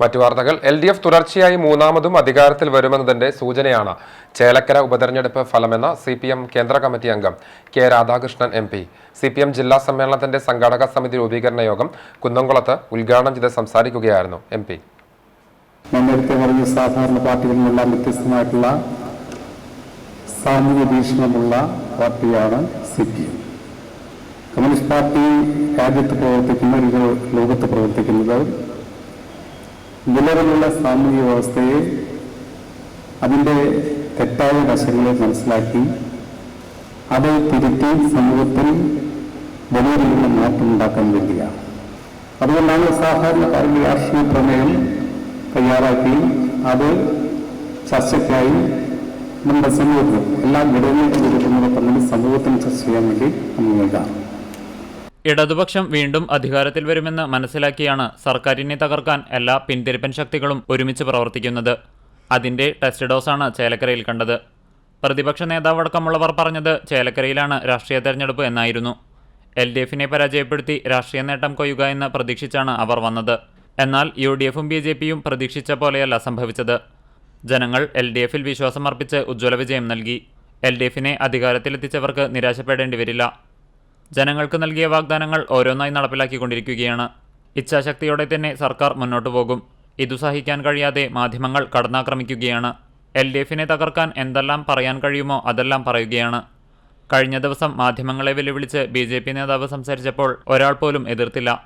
മറ്റു വാർത്തകൾ. L D F തുടർച്ചയായി മൂന്നാമതും അധികാരത്തിൽ വരുമെന്നതിന്റെ സൂചനയാണ് ചേലക്കര ഉപതെരഞ്ഞെടുപ്പ് ഫലമെന്ന് സി പി എം കേന്ദ്ര കമ്മിറ്റി അംഗം K Radhakrishnan M P. C P M ജില്ലാ സമ്മേളനത്തിന്റെ സംഘാടക സമിതി രൂപീകരണ യോഗം കുന്നംകുളത്ത് ഉദ്ഘാടനം ചെയ്ത് സംസാരിക്കുകയായിരുന്നു എം പി. നേരത്തെ സാധാരണ പാർട്ടികളിൽ വ്യത്യസ്തമായിട്ടുള്ള സാമൂഹ്യ പാർട്ടിയാണ് C P M communist party രാജ്യത്ത് പ്രവർത്തിക്കുന്ന ലോകത്ത് പ്രവർത്തിക്കുന്നത് നിലവിലുള്ള സാമൂഹ്യ വ്യവസ്ഥയെ അതിന്റെ തെറ്റായ വശങ്ങളെ മനസ്സിലാക്കി അത് തിരുത്തി സമൂഹത്തിൽ വലിയ രീതിയിലുള്ള മാറ്റമുണ്ടാക്കാൻ വേണ്ടിയാണ്. അതുകൊണ്ടാണ് സാധാരണക്കാരുടെ രാഷ്ട്രീയ പ്രമേയം തയ്യാറാക്കി അത് ചർച്ചയ്ക്കായി നമ്മുടെ സമൂഹത്തിൽ എല്ലാ ഘടകങ്ങളും കൊടുക്കുന്നതോടൊപ്പം തമ്മിൽ സമൂഹത്തിന് ചർച്ച ചെയ്യാൻ വേണ്ടി നമ്മൾ നൽകാം. ഇടതുപക്ഷം വീണ്ടും അധികാരത്തിൽ വരുമെന്ന് മനസ്സിലാക്കിയാണ് സർക്കാരിനെ തകർക്കാൻ എല്ലാ പിന്തിരിപ്പൻ ശക്തികളും ഒരുമിച്ച് പ്രവർത്തിക്കുന്നത്. അതിന്റെ ടെസ്റ്റ് ഡോസാണ് ചേലക്കരയിൽ കണ്ടത്. പ്രതിപക്ഷ നേതാവടക്കമുള്ളവർ പറഞ്ഞത് ചേലക്കരയിലാണ് രാഷ്ട്രീയ തെരഞ്ഞെടുപ്പ് എന്നായിരുന്നു. എൽ ഡി എഫിനെ പരാജയപ്പെടുത്തി രാഷ്ട്രീയ നേട്ടം കൊയ്യുക എന്ന് പ്രതീക്ഷിച്ചാണ് അവർ വന്നത്. എന്നാൽ യു ഡി എഫും ബി ജെ പിയും പ്രതീക്ഷിച്ച പോലെയല്ല സംഭവിച്ചത്. ജനങ്ങൾ എൽ ഡി എഫിൽ വിശ്വാസമർപ്പിച്ച് ഉജ്ജ്വല വിജയം നൽകി. എൽ ഡി എഫിനെ അധികാരത്തിലെത്തിച്ചവർക്ക് നിരാശപ്പെടേണ്ടി വരില്ല. ജനങ്ങൾക്ക് നൽകിയ വാഗ്ദാനങ്ങൾ ഓരോന്നായി നടപ്പിലാക്കിക്കൊണ്ടിരിക്കുകയാണ്. ഇച്ഛാശക്തിയോടെ തന്നെ സർക്കാർ മുന്നോട്ടു പോകും. ഇതു സഹിക്കാൻ കഴിയാതെ മാധ്യമങ്ങൾ കടന്നാക്രമിക്കുകയാണ്. എൽ ഡി എഫിനെ തകർക്കാൻ എന്തെല്ലാം പറയാൻ കഴിയുമോ അതെല്ലാം പറയുകയാണ്. കഴിഞ്ഞ ദിവസം മാധ്യമങ്ങളെ വെല്ലുവിളിച്ച് ബി ജെ പി നേതാവ് സംസാരിച്ചപ്പോൾ ഒരാൾ പോലും എതിർത്തില്ല.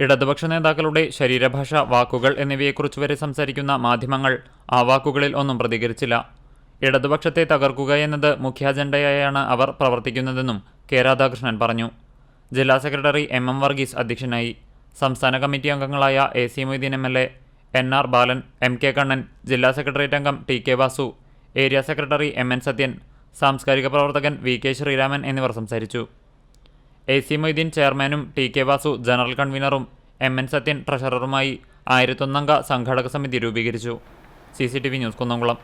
ഇടതുപക്ഷ നേതാക്കളുടെ ശരീരഭാഷ വാക്കുകൾ എന്നിവയെക്കുറിച്ച് വരെ സംസാരിക്കുന്ന മാധ്യമങ്ങൾ ആ വാക്കുകളിൽ ഒന്നും പ്രതികരിച്ചില്ല. ഇടതുപക്ഷത്തെ തകർക്കുക എന്നത് മുഖ്യ അജണ്ടയായാണ് അവർ പ്രവർത്തിക്കുന്നതെന്നും കെ രാധാകൃഷ്ണൻ പറഞ്ഞു. ജില്ലാ സെക്രട്ടറി എം എം വർഗീസ് അധ്യക്ഷനായി. സംസ്ഥാന കമ്മിറ്റി അംഗങ്ങളായ A C Moideen M L A N R Balan M K Kannan ജില്ലാ സെക്രട്ടേറിയറ്റ് അംഗം T K Vasu area secretary M N Sathyan സാംസ്കാരിക പ്രവർത്തകൻ വി കെ ശ്രീരാമൻ എന്നിവർ സംസാരിച്ചു. എ സി മൊയ്തീൻ ചെയർമാനും ടി കെ വാസു ജനറൽ കൺവീനറും എം എൻ സത്യൻ ട്രഷററുമായി ആയിരത്തൊന്നംഗ സംഘാടക സമിതി രൂപീകരിച്ചു. C C T V news Kunnamkulam.